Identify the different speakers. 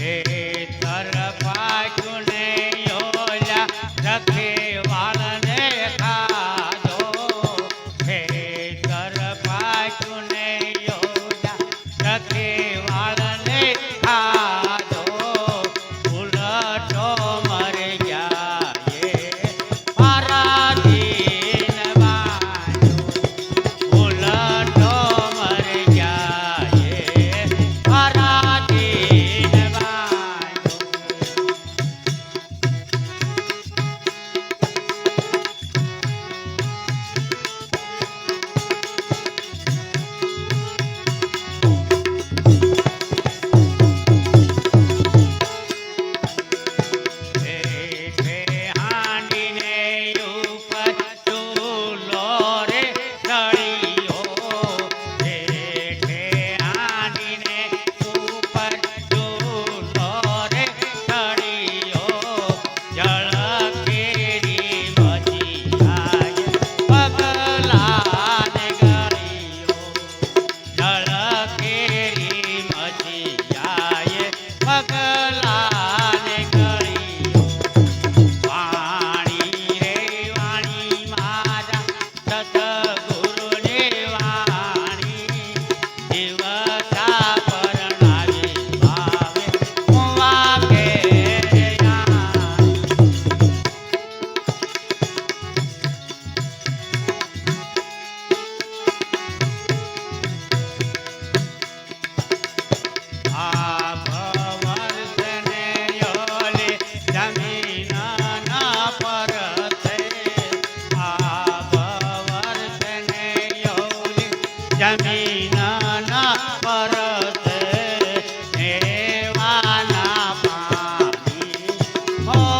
Speaker 1: Hey. Oh